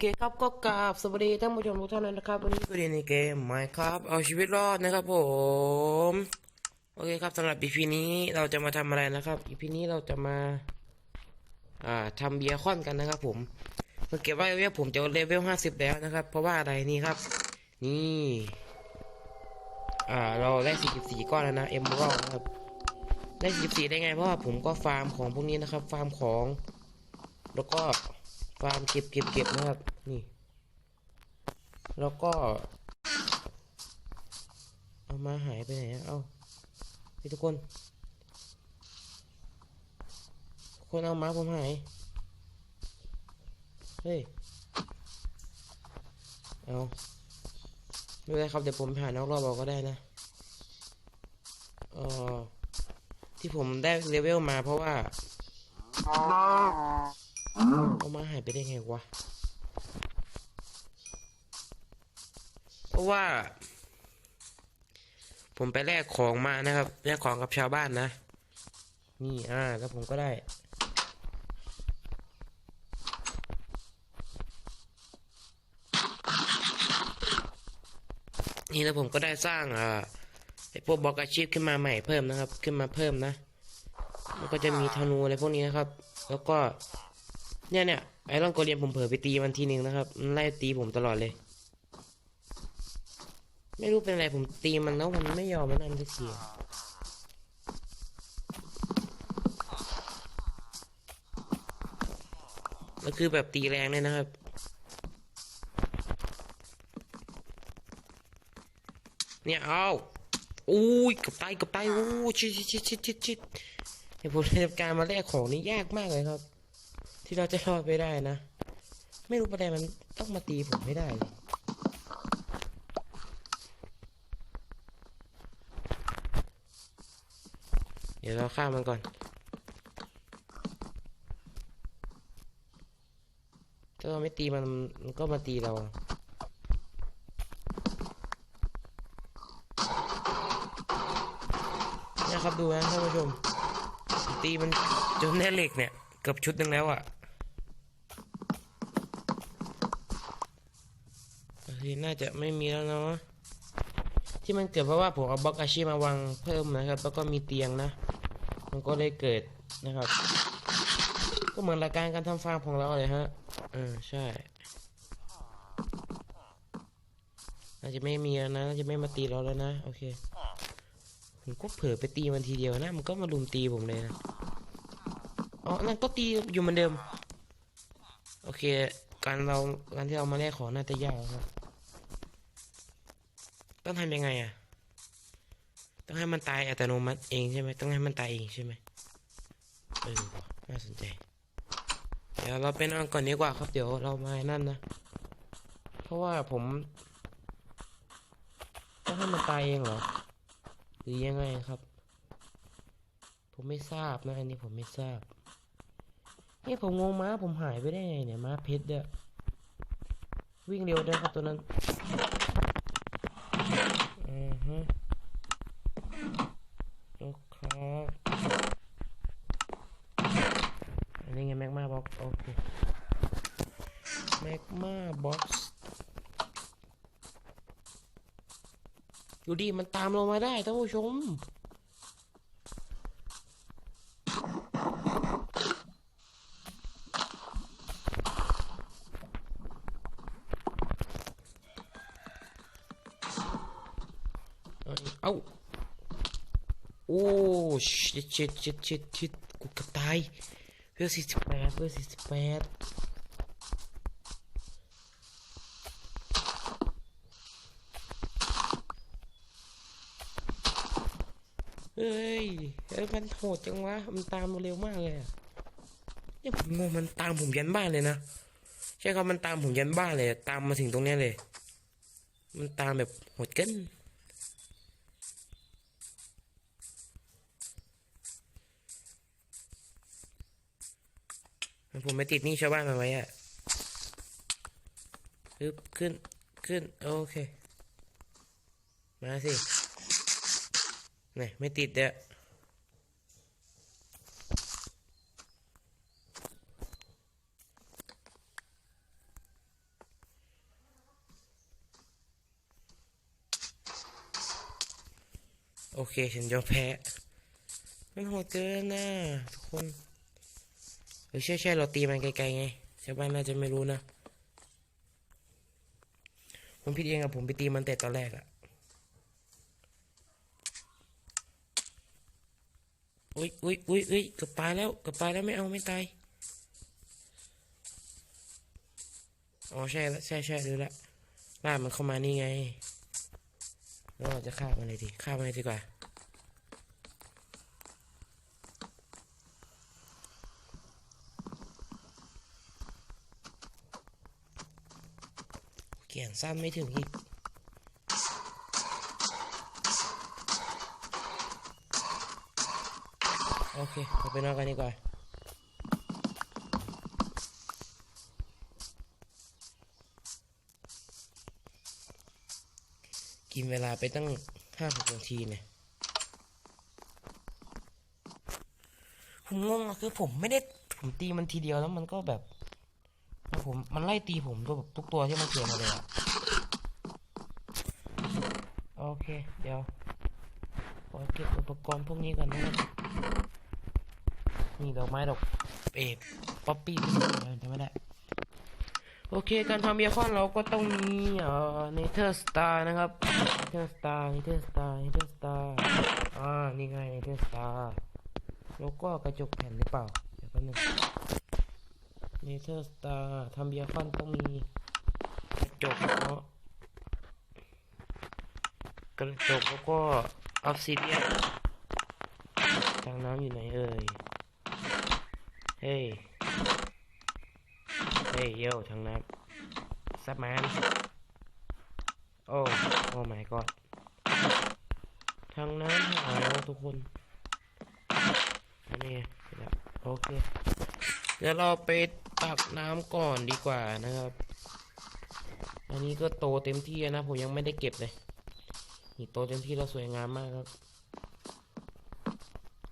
เคครับก็กราบสวัสดีท่านผู้ชมทุกท่านนะครับวันนี้ก็เรียนในเกม Minecraft เอาชีวิตรอดนะครับผมโอเคครับสำหรับ EP นี้เราจะมาทำอะไรนะครับ EP นี้เราจะมา อ่าทำเบียร์คอนกันนะครับผมสังเกตว่าเลเวลผมจะเลเวลห้าสิบแล้วนะครับ เพราะว่าอะไรนี่ครับ นี่ อ่า เราได้สี่สิบสี่ก้อนแล้วนะเอ็มรอนะครับได้สี่สิบสี่ได้ไงเพราะว่าผมก็ฟาร์มของพวกนี้นะครับ ฟาร์มของ แล้วก็ ฟาร์มเก็บเก็บเก็บนะครับ นี่ แล้วก็ เอามาหายไปไหนอะเอาพี่ทุกคน คนเอามาผมหาย เฮ้ย เอาไม่เป็นไรครับ เดี๋ยวผมไปหานอกรอบเอาก็ได้นะเออที่ผมได้เลเวลมาเพราะว่า เอามาหายไปได้ไงวะ เพราะว่า ผมไปแลกของมานะครับแลกของกับชาวบ้านนะ นี่อ่า แล้วผมก็ได้นี่แล้วผมก็ได้สร้างอ่าไอพวกบล็อกอาชีพขึ้นมาใหม่เพิ่มนะครับ ขึ้นมาเพิ่มนะ แล้วก็จะมีธนูอะไรพวกนี้นะครับ แล้วก็ เนี่ยเนี่ยไอรอนโกเลียมผมเผลอไปตีมันทีนึงนะครับมันไล่ตีผมตลอดเลย ไม่รู้เป็นอะไรผมตีมันแล้วมันไม่ยอมมันนั่นสักทีอะแล้วคือแบบตีแรงเลยนะครับเนี่ยเอาอุ้ยกับไตกับไตโอ้ชิดชิดชิดชิดชิดชิดเดี๋ยวผมจะทำการมาแลกของนี่ยากมากเลยครับ ที่เราจะรอดไปได้นะ ไม่รู้ประเด็นมันต้องมาตีผมไม่ได้เลยเดี๋ยวเราฆ่ามันก่อน ถ้าเราไม่ตีมันมันก็มาตีเราเนี่ยครับดูนะท่านผู้ชม ตีมันจนแน่เหล็กเนี่ย เกือบชุดหนึ่งแล้วอะ่ะโอเค น่าจะไม่มีแล้วเนาะที่มันเกิดเพราะว่าผมเอาบล็อกอาชีพมาวางเพิ่มนะครับ แล้วก็มีเตียงนะ มันก็เลยเกิดนะครับ ก็เหมือนหลักการการทำฟาร์มของเราเลยฮะเออใช่น่าจะไม่มีแล้วนะน่าจะไม่มาตีเราแล้วนะโอเคผมก็เผลอไปตีมันทีเดียวนะ มันก็มาลุมตีผมเลยนะอ๋อนั่นก็ตีอยู่เหมือนเดิม โอเค การเราการที่เรามาแลกของน่าจะยากครับ ต้องทำยังไงอะ ต้องให้มันตายอัตโนมัติเองใช่ไหมต้องให้มันตายเองใช่ไหมเออน่าสนใจ เดี๋ยวเราไปนอนก่อนดีกว่าครับเดี๋ยวเรามานั่นนะ เพราะว่าผม ต้องให้มันตายเองเหรอ หรือยังไงครับ ผมไม่ทราบนะอันนี้ผมไม่ทราบนี่ผมงงม้าผมหายไปได้ไงเนี่ยม้าเพชรเนี่ยวิ่งเร็วด้วยครับตัวนั้น ฮึลูกค้าอันนี้ไงแม็กมาบ็อกโอเคแม็กมาบ็อกซ์ดูดิมันตามเรามาได้ท่านผู้ชม เอ้ยเอ้า โอ้ ชิดชิดชิดชิดชิดกูเกับตายเพื่อสี่สิบแปดเพื่อสี่สิบแปดเฮ้ยเอ้ยมันโหดจังวะ มันตามมาเร็วมากเลยอะเนี่ยผมงงมันตามผมยันบ้านเลยนะ ใช่ครับมันตามผมยันบ้านเลย ตามมาถึงตรงเนี้ยเลย มันตามแบบโหดเกิน ผมไปติดนี่ชาวบ้านมาไว้อะปึ๊บขึ้นขึ้น โอเค มาสินี่ไม่ติดเด้อโอเค ฉันยอมแพ้ มันโหดเกินนะทุกคน เออใช่ใช่เราตีมันไกลๆไงชาวบ้านน่าจะไม่รู้นะผมผิดเองอะผมไปตีมันแต่ตอนแรกอะอุ้ยอุ้ยอุ้ยอุ้ยเกือบตายแล้วเกือบตายแล้วไม่เอาไม่ตายอ๋อใช่แล้วใช่ใช่ดูและล่ามันเข้ามานี่ไงแล้วเราจะฆ่ามันเลยดีฆ่ามันเลยดีกว่า เกี่ยงสั้นไม่ถึงอีกโอเคเราไปนอนกันดีกว่ากินเวลาไปตั้งห้าหกนาทีเนี่ยผมงงอะคือผมไม่ได้ผมตีมันทีเดียวแล้วมันก็แบบ ผมมันไล่ตีผมตัวทุกตัวที่มันเกิดมาเลยอะโอเค เดี๋ยวขอเก็บอุปกรณ์พวกนี้ก่อนนะครับนี่ดอกไม้ดอกเอฟป๊อปปี้จะไม่ได้โอเค การทำเบียร์คอนเราก็ต้องมีเอ่อเนเธอร์สตาร์นะครับเนเธอร์สตาร์เนเธอร์สตาร์เนเธอร์สตาร์อ่า นี่ไงเนเธอร์สตาร์แล้วก็กระจกแผ่นหรือเปล่า เดี๋ยวแป๊บนึง เนเธอร์สตาร์ทำเบียร์คอนต้องมีกระจกเนาะกระจกแล้วก็ออฟซิเดียนทางน้ำอยู่ไหนเอ่ย เฮ้ย เฮ้ยโย่ทางน้ำซับมันโอ้โอ้ my god ทางน้ำหายแล้วทุกคนอันนี้เสร็จแล้วโอเค เดี๋ยวเราไปตักน้ำก่อนดีกว่านะครับ อันนี้ก็โตเต็มที่นะผมยังไม่ได้เก็บเลย นี่โตเต็มที่แล้วสวยงามมากครับ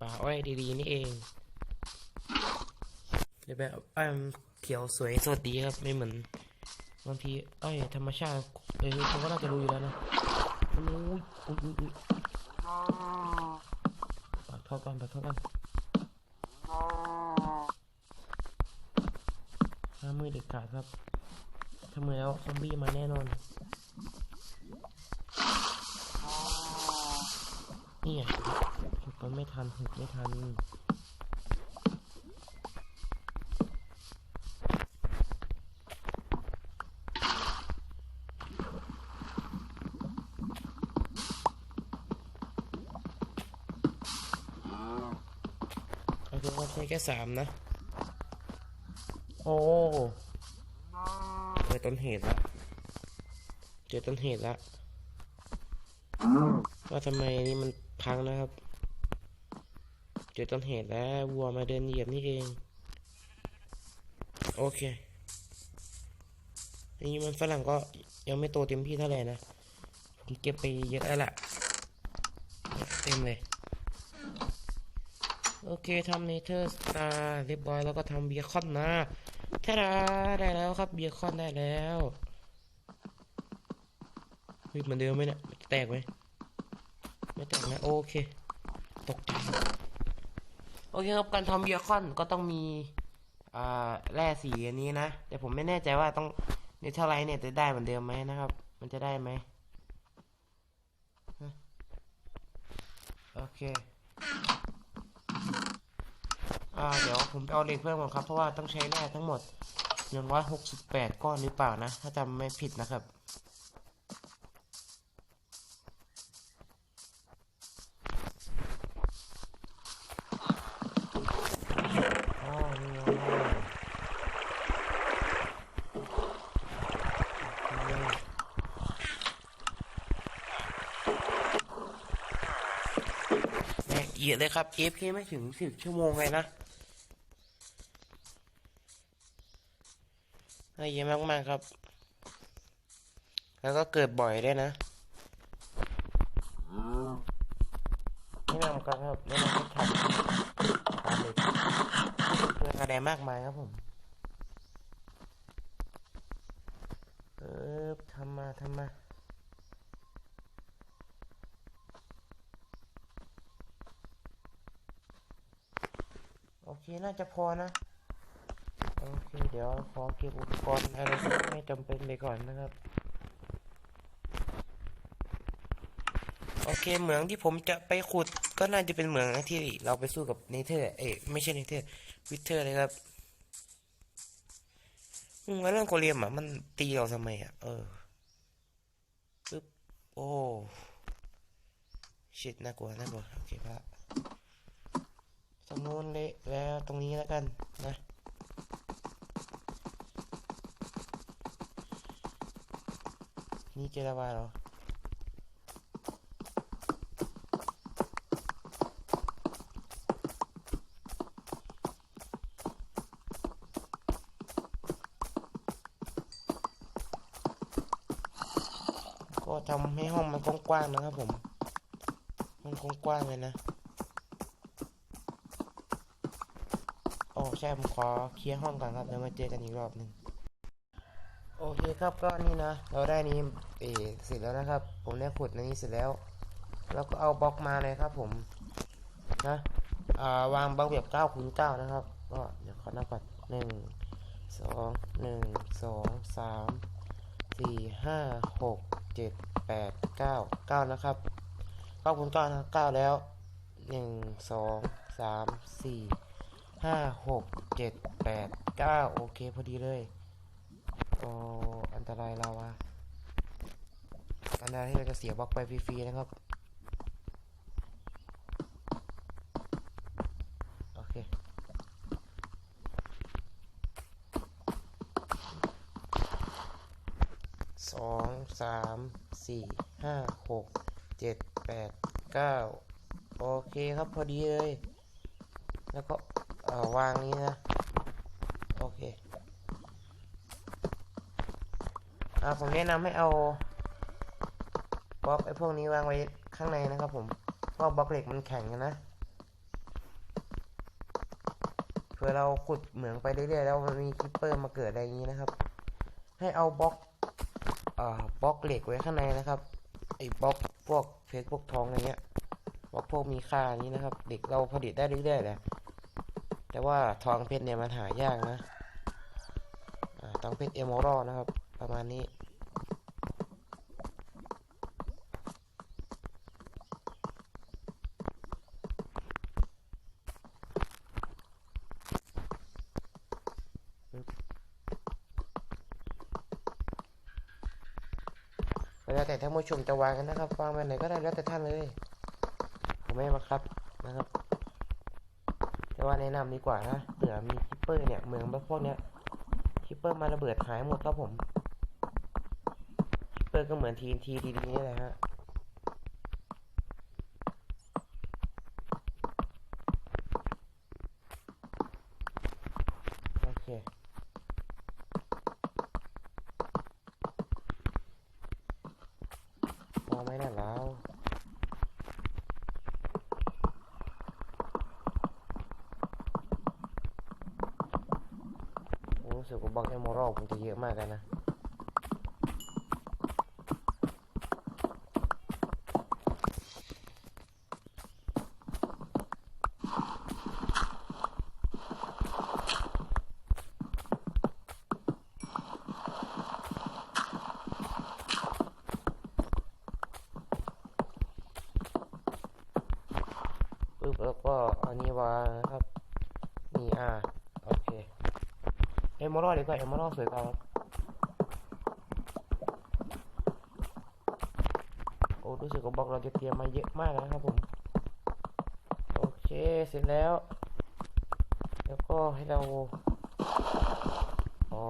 ป่าอ้อยดีๆนี่เองเดี๋ยวแบบอ้อยมันเขียวสวยสดดีครับ ไม่เหมือนบางทีอ้อยธรรมชาติเออเขาก็น่าจะรู้อยู่แล้วนะมันอุ้ยอุ้ยอุ้ยอุ้ยปักท่อกันปักท่อกันห้า มมือเด็ดขาดครับทำมือแล้วซอมบี้มาแน่นอนนี่ไงหุบมันไม่ทันหุบไม่ทันโอเคครับใช้แค่สามนะ โอ้เจอต้นเหตุละเจอต้นเหตุละว่าทำไมนี่มันพังนะครับ เจอต้นเหตุแล้ววัวมาเดินเหยียบนี่เอง โอเคอันนี้มันฝรั่งก็ยังไม่โตเต็มที่เท่าไหร่นะ ผมเก็บไปเยอะแล้วล่ะ เต็มเลยโอเคทำเนเธอร์สตาร์เรียบร้อยแล้วก็ทำเบียคอนนะ ทาดาได้แล้วครับเบียคอนได้แล้วเฮ้ยเหมือนเดิมไหมเนี่ยแตกไหมไม่แตกนะโอเคตกใจโอเคครับการทำเบียคอนก็ต้องมีอ่าแร่สีอันนี้นะแต่ผมไม่แน่ใจว่าต้องเนเธอร์ไลท์เนี่ยจะได้เหมือนเดิมไหมนะครับ มันจะได้ไหมโอเค อ่าเดี๋ยวผมไปเอาเหล็กเพิ่มก่อนครับ เพราะว่าต้องใช้แร่ทั้งหมด168ก้อนหรือเปล่านะ ถ้าจำไม่ผิดนะครับอ๋อนี่ไงละเอียดเลยครับ AFK ไม่ถึง10ชั่วโมงเลยนะ เยอะมากมากครับ แล้วก็เกิดบ่อยด้วยนะไม่นำกันครับไม่นำก็ขับขับเลยเกระแดมากมายครับผมเออทำมาทำมาโอเค น่าจะพอนะ โอเค เดี๋ยวขอเก็บอุป กรณ์อะไรที่ไม่จำเป็นไปก่อนนะครับ โอเคเหมืองที่ผมจะไปขุดก็น่าจะเป็นเหมืองที่เราไปสู้กับเนเธอร์ เอ้ยไม่ใช่เนเธอร์วิเทอร์เลยครับอืมแล้วเรื่องโกเลมอะมันตีเราทำไมอะ เออปึ๊บโอ้ชิดน่ากลัวน่ากลัวโอเคพระตรงนู้นเละแล้วตรงนี้แล้วกันนะ นี่เจอระบาเหรอก็ทำให้ห้องมันกว้างๆนะครับผม มันกว้างๆเลยนะโอ้ใช่ผมขอเคลียร์ห้องก่อนครับเดี๋ยวมาเจอกันอีกรอบหนึ่ง โอเคครับก็นี่นะ เราได้นี้เอเสร็จแล้วนะครับ ผมได้ขุดในนี้เสร็จแล้ว แล้วก็เอาบล็อกมาเลยครับ ผมนะอ่าวางบล็อกแบบ9คูณ9นะครับ ก็เดี๋ยวขอนับก่อนหนึ่งสองหนึ่งสองสามสี่ห้าหกเจ็ดแปดเก้าเก้านะครับเก้าคูณเก้านะเก้าแล้วหนึ่งสองสามสี่ห้าหกเจ็ดแปดเก้าโอเคพอดีเลย โอ้อันตรายเราอะอันตรายที่เราจะเสียบล็อกไปฟรีๆนะครับโอเคสองสามสี่ห้าหกเจ็ดแปดเก้าโอเคครับพอดีเลย แล้วก็วางนี้นะ โอเค อ่าผมแนะนำให้เอาบล็อกไอ้พวกนี้วางไว้ข้างในนะครับผมเพราะบล็อกเหล็กมันแข็งนะเผื่อเราขุดเหมืองไปเรื่อยๆแล้วมันมีคิปเปอร์มาเกิดอะไรอย่างนี้นะครับ ให้เอาบล็อกอ่าบล็อกเหล็กไว้ข้างในนะครับไอ้บล็อกพวกเพชรพวกทองอะไรเงี้ยบล็อกพวกมีค่านี้นะครับเหล็กเราผลิตได้เรื่อยๆแหละแต่ว่าทองเพชรเนี่ยมันหายากนะอ่าทองเพชรเอมอรัลนะครับ ประมาณนี้ แล้วแต่ท่าน ผู้ชมจะวางกันนะครับวางไปไหนก็ได้แล้วแต่ท่านเลย ผมไม่มาครับนะครับ แต่ว่าแนะนำดีกว่านะเผื่อมีคิปเปอร์เนี่ยเมืองพวกเนี้ยคิปเปอร์มาระเบิดหายหมดครับผมคิปเปอร์ก็เหมือนทีนทีดีๆนี่แหละฮะโอเค พอไหมน่ะแล้วโอ้รู้สึกว่าบล็อกเอมอรัลผมจะเยอะมากเลยนะ ปึ๊บแล้วก็อันนี้วางนะครับ นี่อ่าโอเคเอมอรัลดีกว่าเอมอรัลสวยกว่าโอ้รู้สึกว่าบล็อกเราจะเตรียมมาเยอะมากนะครับผมโอเคเสร็จแล้ว แล้วก็ให้เราอ๋อ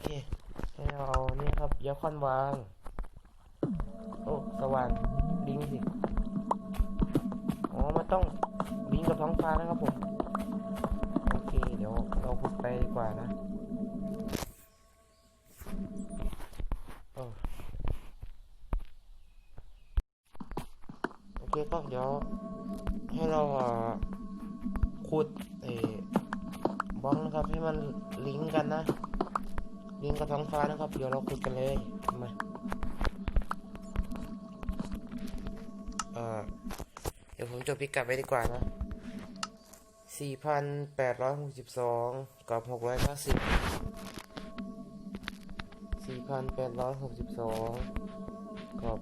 เคให้เราเอานี่ ครับยาคอนวาง โอ้ สว่างลิงสิ อ๋อมันต้องลิงกับท้องฟ้านะครับผม โอเค เดี๋ยวเราขุดไปดีกว่านะเออโอเคก็เดี๋ยวให้เราอ่าขุดเออบบล็อกนะครับให้มันลิงก์กันนะ ลิงก์กับท้องฟ้านะครับ เดี๋ยวเราคุยกันเลยมาเอ่อเดี๋ยวผมจดพิกัดไว้ดีกว่านะ 4,862 กับ690 4,862 กับ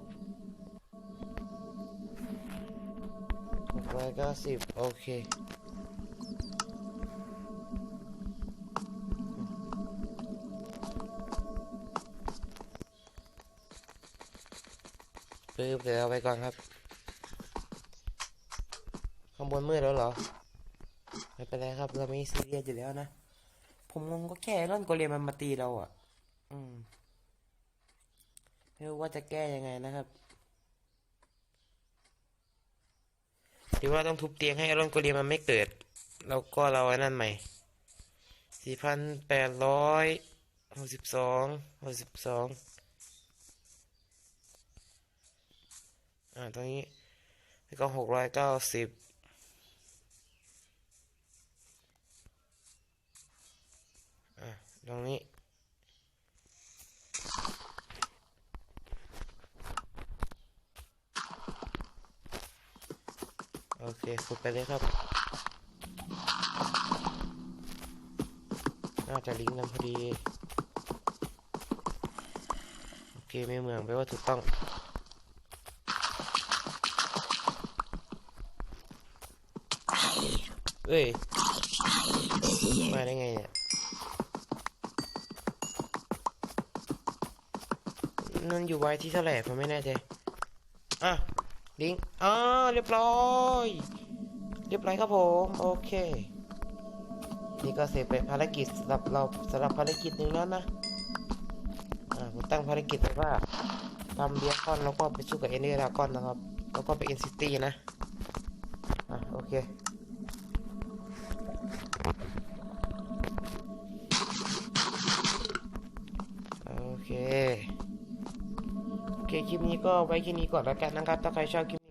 690 โอเค ปึ๊บเดี๋ยวเอาไปก่อนครับ ข้างบนมืดแล้วเหรอ ไม่เป็นไรครับ เราไม่ซีเรียสอยู่แล้วนะ ผมงงก็แค่ร่อนโกเรียนมันมาตีเราอะ อืม ไม่รู้ว่าจะแก้ยังไงนะครับหรือว่าต้องทุบเตียงให้ไอรอนโกเรียนมันไม่เกิด แล้วก็เราไอ้นั่นใหม่สี่พันแปดร้อยหกสิบสองหกสิบสอง อ่าตรงนี้ แล้วก็หกร้อยเก้าสิบอะตรงนี้โอเคขุดไปเลยครับ น่าจะลิงก์กันพอดี โอเคไม่เหมืองไปลว่าถูกต้อง เอ้ย มาได้ไงเนี่ย นั่นอยู่ไว้ที่เท่าไหร่ผมไม่แน่ใจ อะ ลิงก์อ่าเรียบร้อย เรียบร้อยครับผม โอเค นี่ก็เสร็จไปภารกิจสำหรับเราสำหรับภารกิจหนึ่งแล้วนะ อ่าผมตั้งภารกิจไว้ว่าทำเบียร์คอนแล้วก็ไปสู้กับเอ็นเดอร์ดากอนนะครับ แล้วก็ไปเอ็นซิตี้นะ อะ โอเค ก็ไว้แค่นี้ก่อนแล้วกันนะครับ ถ้าใครชอบคลิป